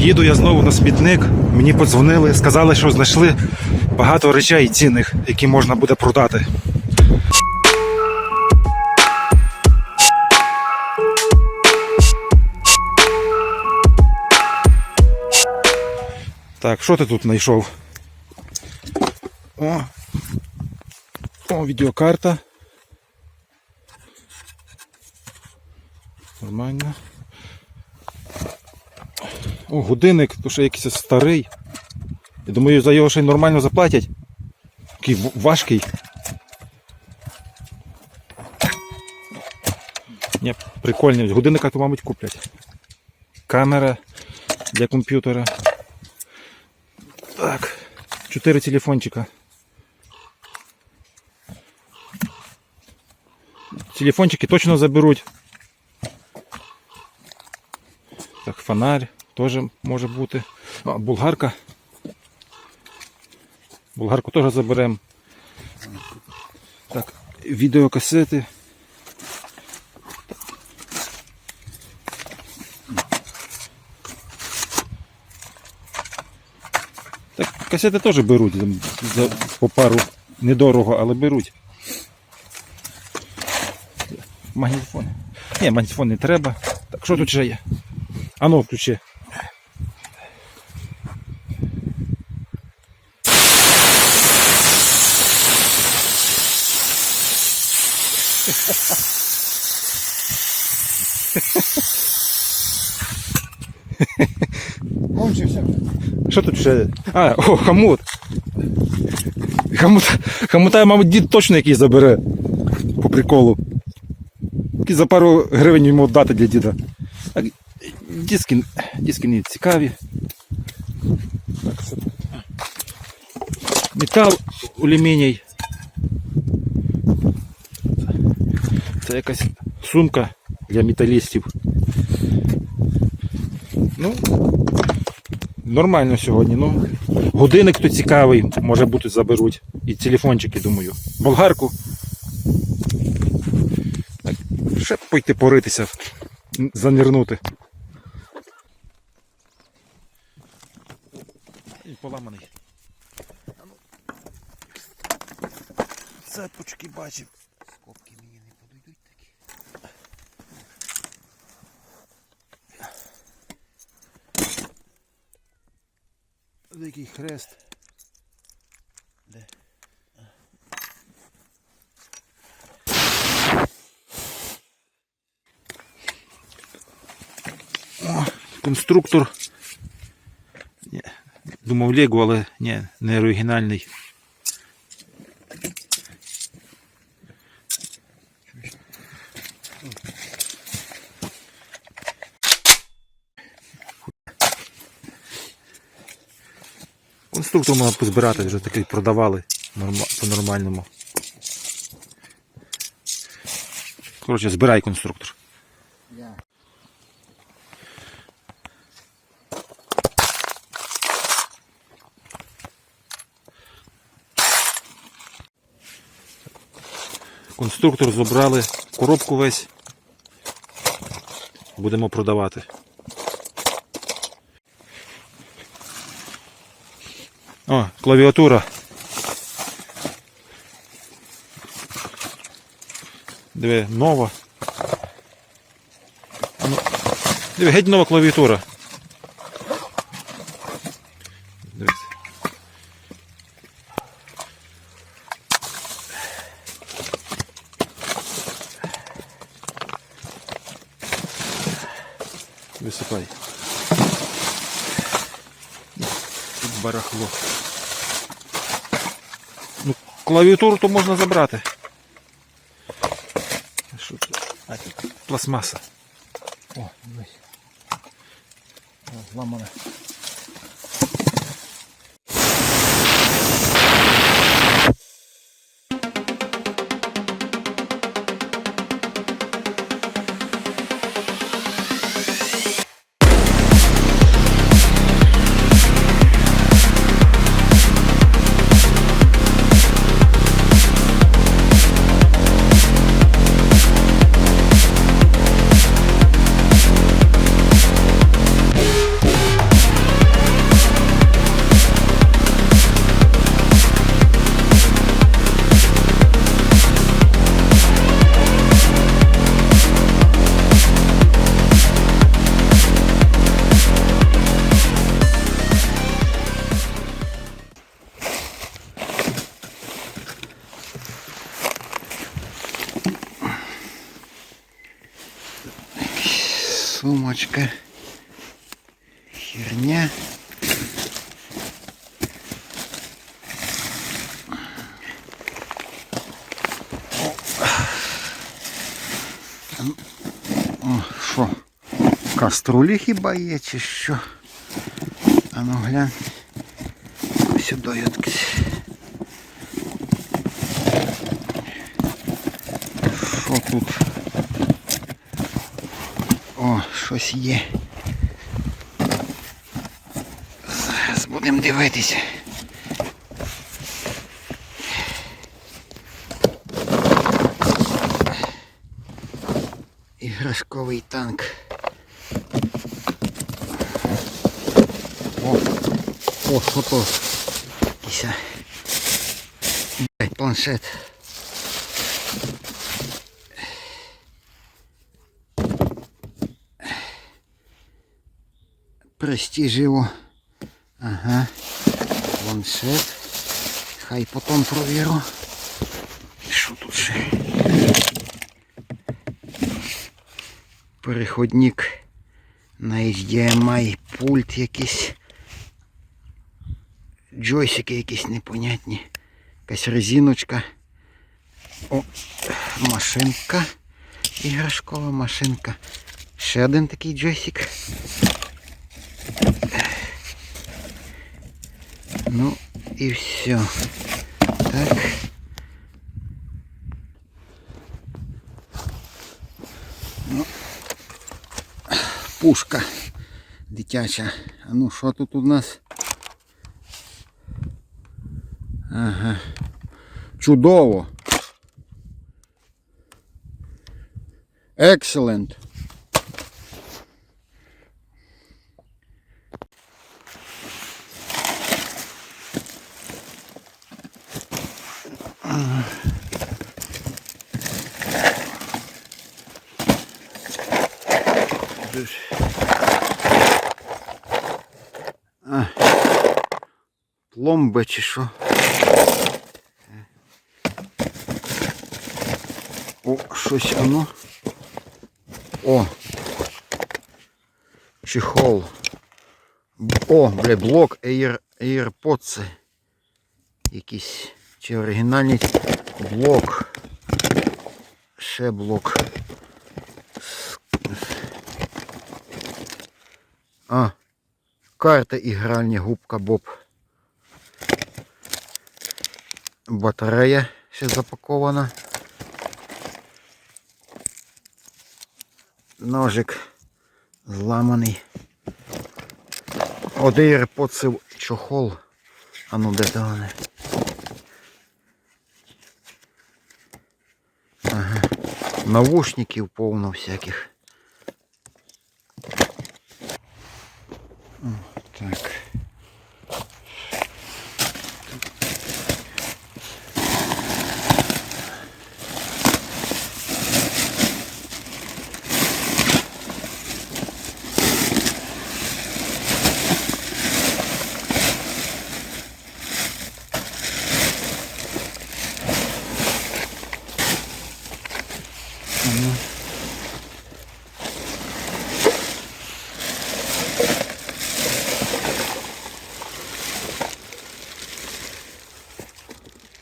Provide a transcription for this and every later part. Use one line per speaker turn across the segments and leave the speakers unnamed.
Їду я знову на смітник. Мені подзвонили, сказали, що знайшли багато речей цінних, які можна буде продати. Так, що ти тут знайшов? О, о, відеокарта. Нормально. О, годинник, то що якийсь старий. Я думаю, за його ще й нормально заплатять. Такий важкий. Ні, прикольний. Годинника то, мабуть, куплять. Камера для комп'ютера. Так. Чотири телефончика. Телефончики точно заберуть. Так, фонарь теж може бути. А, булгарка. Булгарку теж заберемо. Так, відеокасети. Так, касети теж беруть за, по пару недорого, але беруть. Магнітофон. Ні, магнітофон не треба. Так, що тут ще є? А ну, включи. Ще? А, о, хамут. Хамут, хамута, мабуть, дід точно якийсь забере. По приколу. Який за пару гривень йому дати для діда. Так, диски, диски не цікаві. Метал, алюміній. Це якась сумка для металістів. Ну, Нормально сьогодні. Ну, годинник то цікавий, може бути заберуть. І телефончики, думаю. Болгарку. Так, ще пойти поритися, занирнути. І поламаний. Цепочки бачив.
Скобки мені не подойдуть такі.
Великий хрест.
Де?
О, конструктор. Думав Лего, але ні, не оригінальний. Конструктор можна позбирати, вже такий продавали по-нормальному. Коротше, збирай конструктор. Конструктор забрали, коробку весь. Будемо продавати. О, клавіатура. Диви, нова. Ну, Диви, геть нова клавіатура. Висипай. Тут барахло. Клавіатуру то можна забрати. Що тут? А, тут пластмаса.
О, дивись. О, зламане. резиночка. Херня. О, що? Каструлі хіба є чи що? А ну глянь. Сюди якось. Що тут? О, щось є. Зараз будемо дивитися. Іграшковий танк. О, о, що то? Якийсь а, планшет. Престиживо. Ага. Планшет. Хай потім провірю. Що тут ще? Переходник на HDMI, пульт якийсь. Джойсики якісь непонятні. Якась резиночка. О, машинка. Іграшкова машинка. Ще один такий джойсик. Ну і все. Так. Ну, пушка дитяча. А ну що тут у нас? Ага. Чудово. Excellent. А, чи що? О, щось воно. О. Чехол. О, бля, блок Air, AirPods. Якийсь. Чи оригінальний блок. Ще блок. А, карта ігральня губка Боб. Батарея ще запакована. Ножик зламаний. Один поцив чохол. А ну де то вони? Ага. Навушників повно всяких.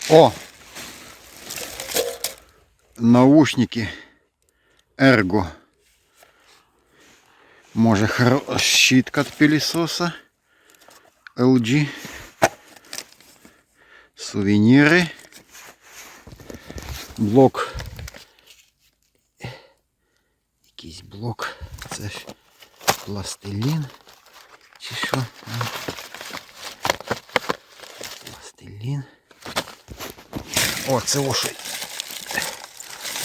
О! Наушники Ergo. Може хро- щітка від пилісоса. LG. Сувеніри. Блок. Якийсь блок. Це ж пластилін. Чи що? А. Пластилін. О, це ошо.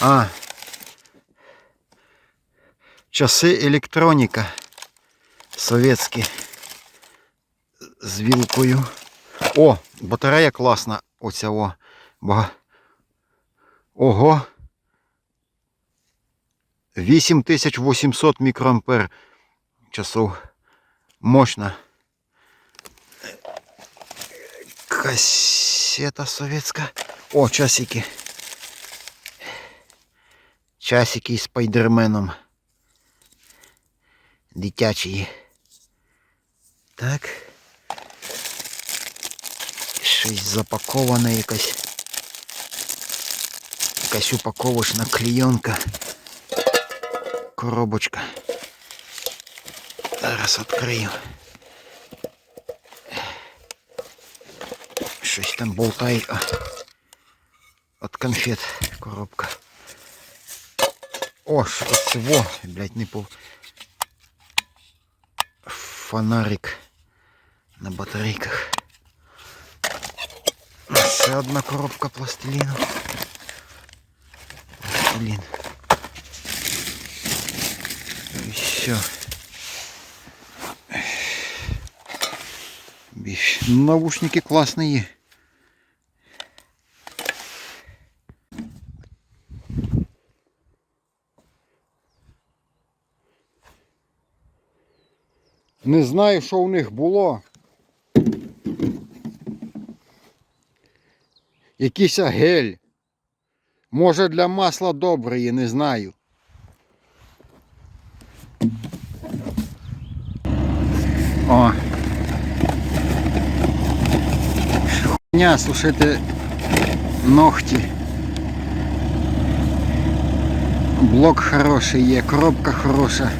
А. Часи електроніка. Совєтські. З вілкою. О, батарея класна. Оця о. Бага... Ого. 8800 мікроампер часов. Мощно. Кассета советская. О, часики. Часики з спайдерменом. дитячий. Так. Щось запаковане якась. Якась упаковочна клейонка. Коробочка. Зараз відкрию. Щось там болтає. а, От конфет коробка. О, що цього, блядь, не пов... Фонарик на батарейках. Ще одна коробка пластиліну. Пластилін. І все. Більш. Наушники класні. Не знаю, що у них було. Якийсь гель. Може для масла доброї, не знаю. О. Хуйня сушити ногті. Блок хороший є, коробка хороша.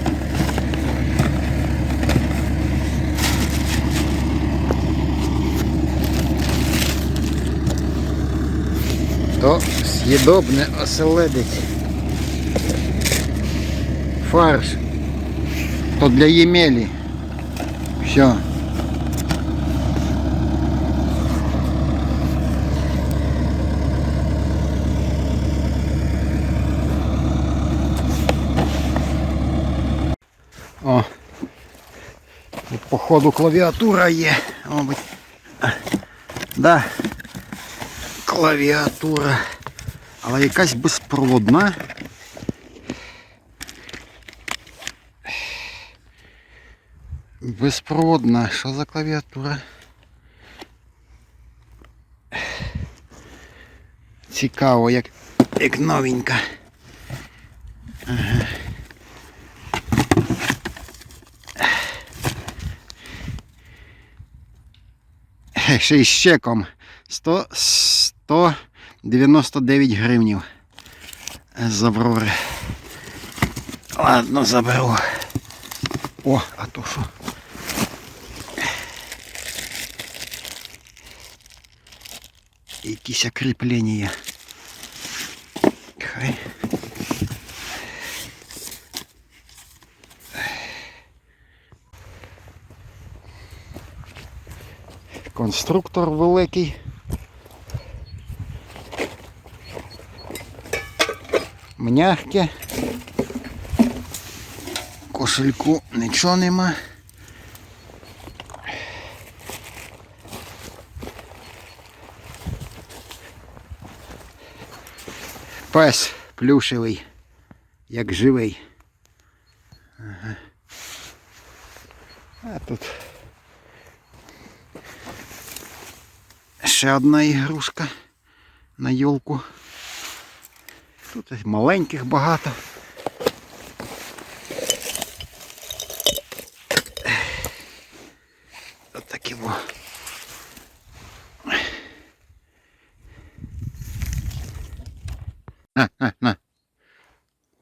То съедобне оселедець. Фарш. То для ємелі. Все. О. Тут походу клавіатура є. Мабуть. Да. Клавіатура. Але якась безпроводна. Безпроводна. Що за клавіатура? Цікаво, як, як новенька. Ага. Ще й з чеком. 100, 199 гривнів з Аврори. Ладно, заберу. О, а то що? Якісь кріплення. Хай. Конструктор великий. М'ягке. Кошельку нічого нема. Пес плюшевий, як живий. Ага. А тут ще одна ігрушка на йолку. Тут маленьких багато. От такі во. На.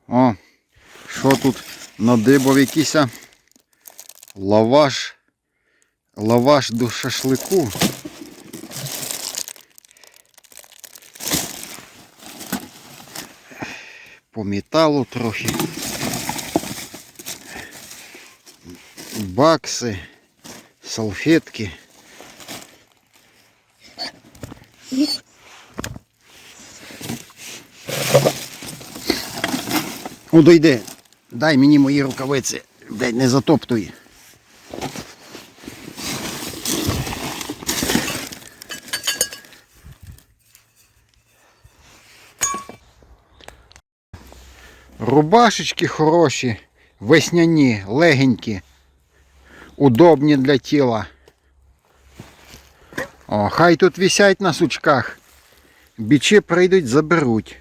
О, що тут надибав якийсь лаваш. Лаваш до шашлику. По металу трохи. Бакси, салфетки. О, дойди, дай мені мої рукавиці, дай не затоптуй. Рубашечки хороші, весняні, легенькі, удобні для тіла. О, хай тут висять на сучках. Бічі прийдуть, заберуть.